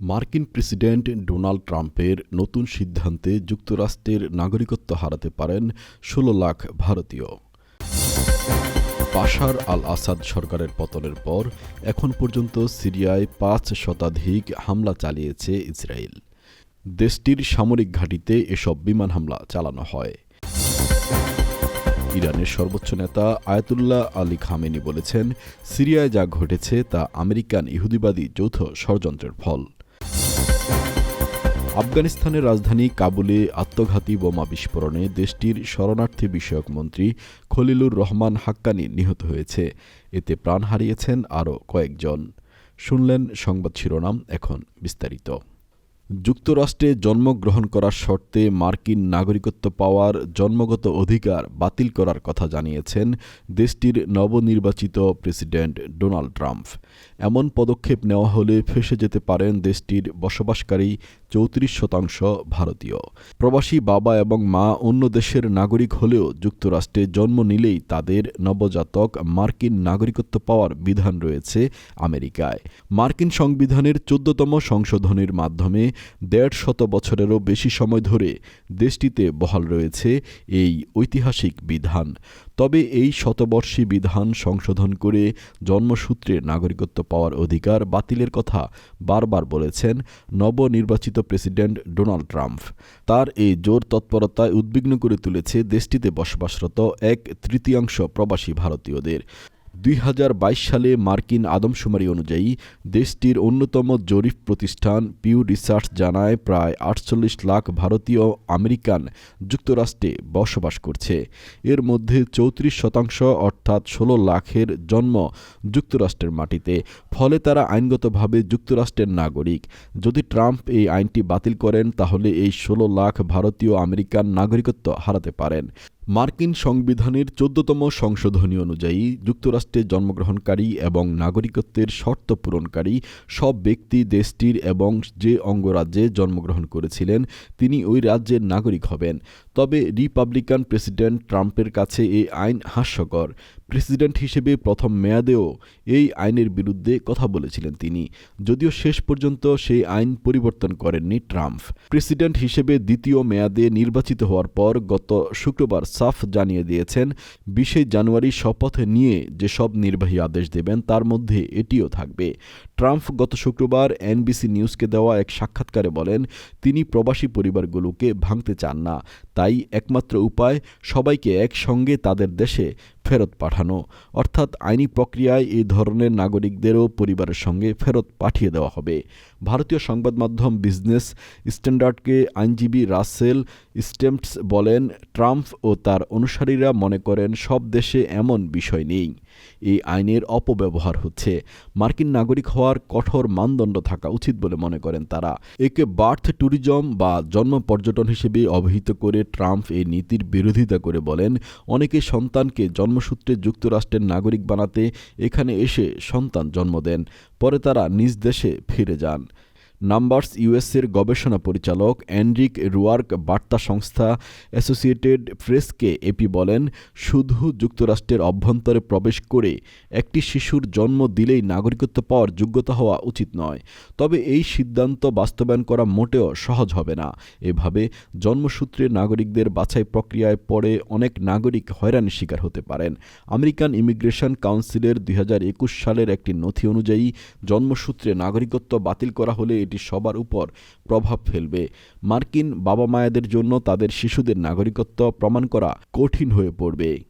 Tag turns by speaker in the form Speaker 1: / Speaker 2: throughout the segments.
Speaker 1: মার্কিন president Donald ট্রাম্পের নতুন সিদ্ধান্তে যুক্তরাষ্ট্রের নাগরিকত্ব হারাতে পারেন ষোলো লাখ ভারতীয়। বাশার আল আসাদ সরকারের পতনের পর এখন পর্যন্ত সিরিয়ায় পাঁচ শতাধিক হামলা চালিয়েছে ইসরায়েল। দেশটির সামরিক ঘাঁটিতে এসব বিমান হামলা চালানো হয়। ইরানের সর্বোচ্চ নেতা আয়াতুল্লাহ আলী খামেনি বলেছেন, সিরিয়ায় যা ঘটেছে তা আমেরিকান ইহুদিবাদী যৌথ ষড়যন্ত্রের ফল। আফগানিস্তানের রাজধানী কাবুলে আত্মঘাতী বোমা বিস্ফোরণে দেশটির শরণার্থী বিষয়ক মন্ত্রী খলিলুর রহমান হাক্কানি নিহত হয়েছে। এতে প্রাণ হারিয়েছেন আরও কয়েকজন। শুনলেন সংবাদ শিরোনাম এখন বিস্তারিত। যুক্তরাষ্ট্রে জন্মগ্রহণ করার শর্তে মার্কিন নাগরিকত্ব পাওয়ার জন্মগত অধিকার বাতিল করার কথা জানিয়েছেন দেশটির নবনির্বাচিত প্রেসিডেন্ট ডোনাল্ড ট্রাম্প। এমন পদক্ষেপ নেওয়া হলে ফেসে যেতে পারেন দেশটির বসবাসকারী চৌত্রিশ শতাংশ ভারতীয়। প্রবাসী বাবা এবং মা অন্য দেশের নাগরিক হলেও যুক্তরাষ্ট্রে জন্ম নিলেই তাদের নবজাতক মার্কিন নাগরিকত্ব পাওয়ার বিধান রয়েছে আমেরিকায়। মার্কিন সংবিধানের চোদ্দতম সংশোধনের মাধ্যমে দেড় শত বছরেরও বেশি সময় ধরে দেশটিতে বহাল রয়েছে এই ঐতিহাসিক বিধান। তবে এই শতবর্ষী বিধান সংশোধন করে জন্মসূত্রে নাগরিকত্ব পাওয়ার অধিকার বাতিলের কথা বারবার বলেছেন নবনির্বাচিত প্রেসিডেন্ট ডোনাল্ড ট্রাম্প। তার এই জোর তৎপরতায় উদ্বিগ্ন করে তুলেছে দেশটিতে বসবাসরত এক তৃতীয়াংশ প্রবাসী ভারতীয়দের। দুই হাজার বাইশ সালে মার্কিন আদমশুমারি অনুযায়ী দেশটির অন্যতম জরিপ প্রতিষ্ঠান পিউ রিসার্চ জানায় প্রায় আটচল্লিশ লাখ ভারতীয় আমেরিকান যুক্তরাষ্ট্রে বসবাস করছে। এর মধ্যে চৌত্রিশ শতাংশ অর্থাৎ ষোলো লাখের জন্ম যুক্তরাষ্ট্রের মাটিতে। ফলে তারা আইনগতভাবে যুক্তরাষ্ট্রের নাগরিক। যদি ট্রাম্প এই আইনটি বাতিল করেন, তাহলে এই ষোলো লাখ ভারতীয় আমেরিকান নাগরিকত্ব হারাতে পারেন। মার্কিন সংবিধানের চোদ্দতম সংশোধনী অনুযায়ী যুক্তরাষ্ট্রে জন্মগ্রহণকারী এবং নাগরিকত্বের শর্ত পূরণকারী সব ব্যক্তি দেশটির এবং যে অঙ্গরাজ্যে জন্মগ্রহণ করেছিলেন তিনি ওই রাজ্যের নাগরিক হবেন। তবে রিপাবলিকান প্রেসিডেন্ট ট্রাম্পের কাছে এ আইন হাস্যকর। প্রেসিডেন্ট হিসেবে প্রথম মেয়াদেও এই আইনের বিরুদ্ধে কথা বলেছিলেন তিনি। যদিও শেষ পর্যন্ত সেই আইন পরিবর্তন করেননি ট্রাম্প। প্রেসিডেন্ট হিসেবে দ্বিতীয় মেয়াদে নির্বাচিত হওয়ার পর গত শুক্রবার সাফ জানিয়ে দিয়েছেন, বিশে জানুয়ারি শপথ নিয়ে যেসব নির্বাহী আদেশ দেবেন তার মধ্যে এটিও থাকবে। ট্রাম্প গত শুক্রবার এনবিসি নিউজকে দেওয়া এক সাক্ষাৎকারে বলেন, তিনি প্রবাসী পরিবারগুলোকে ভাঙতে চান না। তাই একমাত্র উপায় সবাইকে একসঙ্গে তাদের দেশে ফেরত পাঠানো। অর্থাৎ আইনি প্রক্রিয়ায় এই ধরনের নাগরিকদেরও পরিবারের সঙ্গে ফেরত পাঠিয়ে দেওয়া হবে। ভারতীয় সংবাদ মাধ্যম বিজনেস স্ট্যান্ডার্ডকে আইনজীবী রাসেল স্টেমস বলেন, ট্রাম্প ও তার অনুসারীরা মনে করেন, সব দেশে এমন বিষয় নেই। এই আইনের অপব্যবহার হচ্ছে। মার্কিন নাগরিক হওয়ার কঠোর মানদণ্ড থাকা উচিত বলে মনে করেন তারা। একে বার্থ ট্যুরিজম বা জন্ম পর্যটন হিসেবে অভিহিত করে ট্রাম্প এই নীতির বিরোধিতা করে বলেন, অনেকে সন্তানকে জন্মসূত্রে যুক্তরাষ্ট্রের নাগরিক বানাতে এখানে এসে সন্তান জন্ম দেন, পরে তারা নিজ দেশে ফিরে যান। নাম্বারস ইউএসের গবেষণা পরিচালক অ্যান্ড্রিক রুয়ার্ক বার্তা সংস্থা অ্যাসোসিয়েটেড প্রেসকে এপি বলেন, শুধু যুক্তরাষ্ট্রের অভ্যন্তরে প্রবেশ করে একটি শিশুর জন্ম দিলেই নাগরিকত্ব পাওয়ার যোগ্যতা হওয়া উচিত নয়। তবে এই সিদ্ধান্ত বাস্তবায়ন করা মোটেও সহজ হবে না। এভাবে জন্মসূত্রে নাগরিকদের বাছাই প্রক্রিয়ায় পড়ে অনেক নাগরিক হয়রানির শিকার হতে পারেন। আমেরিকান ইমিগ্রেশন কাউন্সিলের দুই হাজার একুশ সালের একটি নথি অনুযায়ী, জন্মসূত্রে নাগরিকত্ব বাতিল করা হলে এটি সবার উপর প্রভাব ফেলবে। মার্কিন বাবা মায়েদের জন্য তাদের শিশুদের নাগরিকত্ব প্রমাণ করা কঠিন হয়ে পড়বে।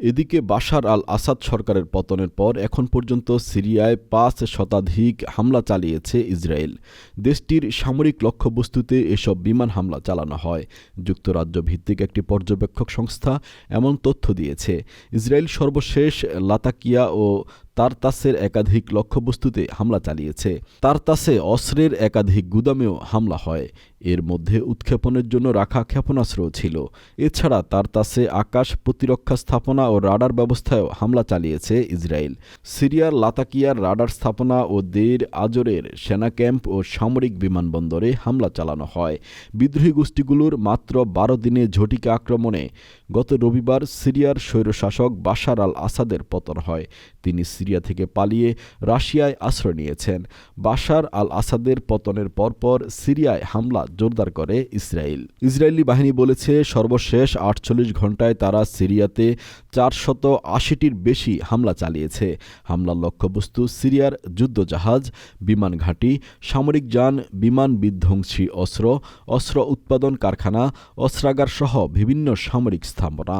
Speaker 1: এদিকে বাশার আল আসাদ সরকারের পতনের পর এখন পর্যন্ত সিরিয়ায় পাঁচ শতাধিক হামলা চালিয়েছে ইসরায়েল। দেশটির সামরিক লক্ষ্যবস্তুতে এসব বিমান হামলা চালানো হয়। যুক্তরাজ্য ভিত্তিক একটি পর্যবেক্ষক সংস্থা এমন তথ্য দিয়েছে। ইসরায়েল সর্বশেষ লাতাকিয়া ও তারতাসের একাধিক লক্ষ্যবস্তুতে হামলা চালিয়েছে। তারতাসে অস্ত্রের একাধিক গুদামেও হামলা হয়। এর মধ্যে উৎক্ষেপণের জন্য রাখা ক্ষেপণাস্ত্রও ছিল। এছাড়া তারতাসে আকাশ প্রতিরক্ষা স্থাপনা ও রাডার ব্যবস্থায়ও হামলা চালিয়েছে ইসরায়েল। সিরিয়ার লাতাকিয়ার রাডার স্থাপনা ও দের আজরের সেনা ক্যাম্প ও সামরিক বিমানবন্দরে হামলা চালানো হয়। বিদ্রোহী গোষ্ঠীগুলোর মাত্র বারো দিনে ঝটিকা আক্রমণে গত রবিবার সিরিয়ার স্বৈরশাসক বাশার আল আসাদের পতন হয়। তিনি সিরিয়া থেকে পালিয়ে রাশিয়ায় আশ্রয় নিয়েছেন। বাশার আল আসাদের পতনের পরপর সিরিয়ায় হামলা জোরদার করে ইসরায়েল। ইসরায়েলি বাহিনী বলেছে, সর্বশেষ আটচল্লিশ ঘন্টায় তারা সিরিয়াতে চারশত আশিটির বেশি হামলা চালিয়েছে। হামলার লক্ষ্যবস্তু সিরিয়ার যুদ্ধজাহাজ, বিমান ঘাঁটি, সামরিক যান, বিমান বিধ্বংসী অস্ত্র অস্ত্র উৎপাদন কারখানা, অস্ত্রাগার সহ বিভিন্ন সামরিক স্থাপনা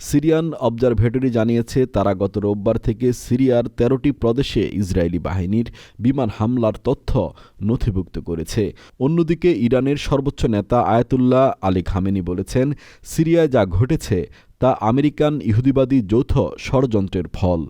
Speaker 1: সিরিয়ান অবজারভেটরি জানিয়েছে, তারা গত রোববার থেকে সিরিয়ার তেরোটি প্রদেশে ইসরায়েলি বাহিনীর বিমান হামলার তথ্য নথিভুক্ত করেছে। অন্যদিকে ইরানের সর্বোচ্চ নেতা আয়াতুল্লাহ আলী খামেনি বলেছেন, সিরিয়ায় যা ঘটেছে তা আমেরিকান ইহুদিবাদী যৌথ ষড়যন্ত্রের ফল।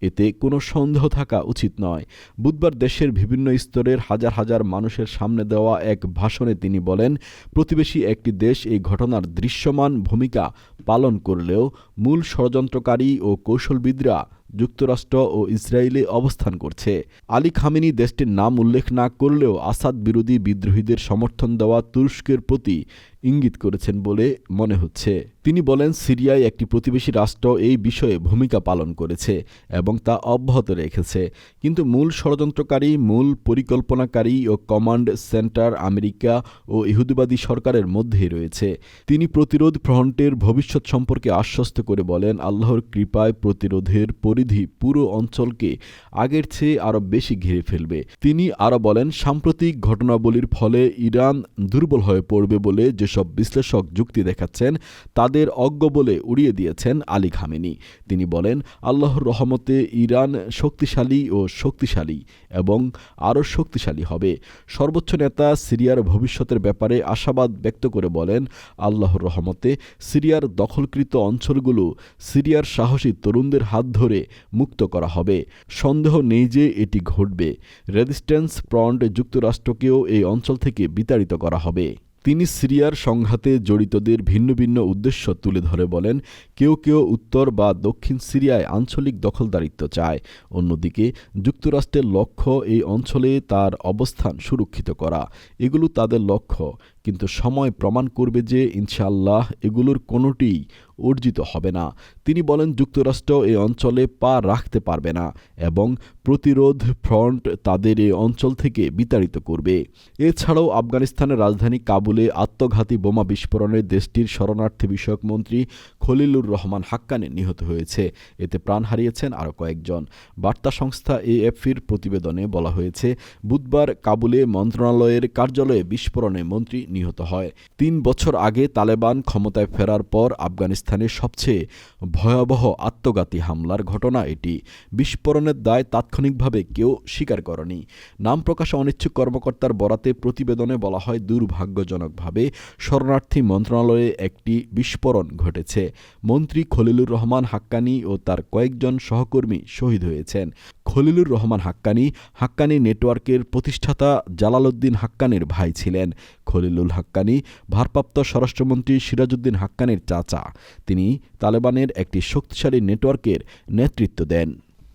Speaker 1: এতে কোনো সন্দেহ থাকা উচিত নয়। বুধবার দেশের বিভিন্ন স্তরের হাজার হাজার মানুষের সামনে দেওয়া এক ভাষণে তিনি বলেন, প্রতিবেশী একটি দেশ এই ঘটনার দৃশ্যমান ভূমিকা পালন করলেও মূল ষড়যন্ত্রকারী ও কৌশলবিদরা যুক্তরাষ্ট্র ও ইসরায়েলে অবস্থান করছে। আলী খামেনি দেশটির নাম উল্লেখ না করলেও আসাদ বিরোধী বিদ্রোহীদের সমর্থন দেওয়া তুরস্কের প্রতি ইঙ্গিত করেছেন বলে মনে হচ্ছে। তিনি বলেন, সিরিয়ায় একটি প্রতিবেশী রাষ্ট্র এই বিষয়ে ভূমিকা পালন করেছে এবং তা অব্যাহত রেখেছে। কিন্তু মূল ষড়যন্ত্রকারী, মূল পরিকল্পনাকারী ও কমান্ড সেন্টার আমেরিকা ও ইহুদিবাদী সরকারের মধ্যেই রয়েছে। তিনি প্রতিরোধ ফ্রন্টের ভবিষ্যৎ সম্পর্কে আশ্বস্ত করে বলেন, আল্লাহর কৃপায় প্রতিরোধের পরিধি পুরো অঞ্চলকে আগের চেয়ে আরও বেশি ঘিরে ফেলবে। তিনি আরও বলেন, সাম্প্রতিক ঘটনাবলীর ফলে ইরান দুর্বল হয়ে পড়বে বলে যেসব বিশ্লেষক যুক্তি দেখাচ্ছেন, তাদের অজ্ঞ বলে উড়িয়ে দিয়েছেন আলী খামেনি। তিনি বলেন, আল্লাহর রহমতে ইরান শক্তিশালী ও শক্তিশালী এবং আরও শক্তিশালী হবে। সর্বোচ্চ নেতা সিরিয়ার ভবিষ্যতের ব্যাপারে আশাবাদ ব্যক্ত করে বলেন, আল্লাহর রহমতে সিরিয়ার দখলকৃত অঞ্চলগুলো সিরিয়ার সাহসী তরুণদের হাত ধরে মুক্ত করা হবে। সন্দেহ নেই যে এটি ঘটবে। রেজিস্ট্যান্স ফ্রন্ট যুক্তরাষ্ট্রকেও এই অঞ্চল থেকে বিতাড়িত করা হবে। তিনি সিরিয়ার সংঘাতে জড়িতদের ভিন্ন ভিন্ন উদ্দেশ্য তুলে ধরে বলেন, কেউ কেউ উত্তর বা দক্ষিণ সিরিয়ায় আঞ্চলিক দখলদারিত্ব চায়। অন্যদিকে, যুক্তরাষ্ট্রের লক্ষ্য এই অঞ্চলে তার অবস্থান সুরক্ষিত করা। এগুলো তাদের লক্ষ্য, কিন্তু সময় প্রমাণ করবে যে ইনশাআল্লাহ এগুলোর কোনোটিই অর্জিত হবে না। তিনি বলেন, যুক্তরাষ্ট্র এই অঞ্চলে পা রাখতে পারবে না এবং প্রতিরোধ ফ্রন্ট তাদের এই অঞ্চল থেকে বিতাড়িত করবে। এছাড়াও আফগানিস্তানের রাজধানী কাবুলে আত্মঘাতী বোমা বিস্ফোরণে দেশটির শরণার্থী বিষয়ক মন্ত্রী খলিলুর রহমান হাক্কানে নিহত হয়েছে। এতে প্রাণ হারিয়েছেন আরও কয়েকজন। বার্তা সংস্থা এএফপির প্রতিবেদনে বলা হয়েছে, বুধবার কাবুলে মন্ত্রণালয়ের কার্যালয়ে বিস্ফোরণে মন্ত্রী নিহত হয়। তিন বছর আগে তালেবান ক্ষমতায় ফেরার পর আফগানিস্তানের সবচেয়ে ভয়াবহ আত্মঘাতী হামলার ঘটনা এটি। বিস্ফোরণের দায় তাৎক্ষণিকভাবে কেউ স্বীকার করেনি। নাম প্রকাশে অনিচ্ছুক কর্মকর্তার বরাতে প্রতিবেদনে বলা হয়, দুর্ভাগ্যজনকভাবে শরণার্থী মন্ত্রণালয়ে একটি বিস্ফোরণ ঘটেছে। মন্ত্রী খলিলুর রহমান হাক্কানি ও তার কয়েকজন সহকর্মী শহীদ হয়েছেন। খলিলুর রহমান হাক্কানি হাক্কানি নেটওয়ার্কের প্রতিষ্ঠাতা জালালউদ্দিন হাক্কানির ভাই ছিলেন। খলিলুল হাক্কানি ভারপ্রাপ্ত স্বরাষ্ট্রমন্ত্রী সিরাজউদ্দিন হাক্কানির চাচা। তিনি তালেবানের একটি শক্তিশালী নেটওয়ার্কের নেতৃত্ব দেন।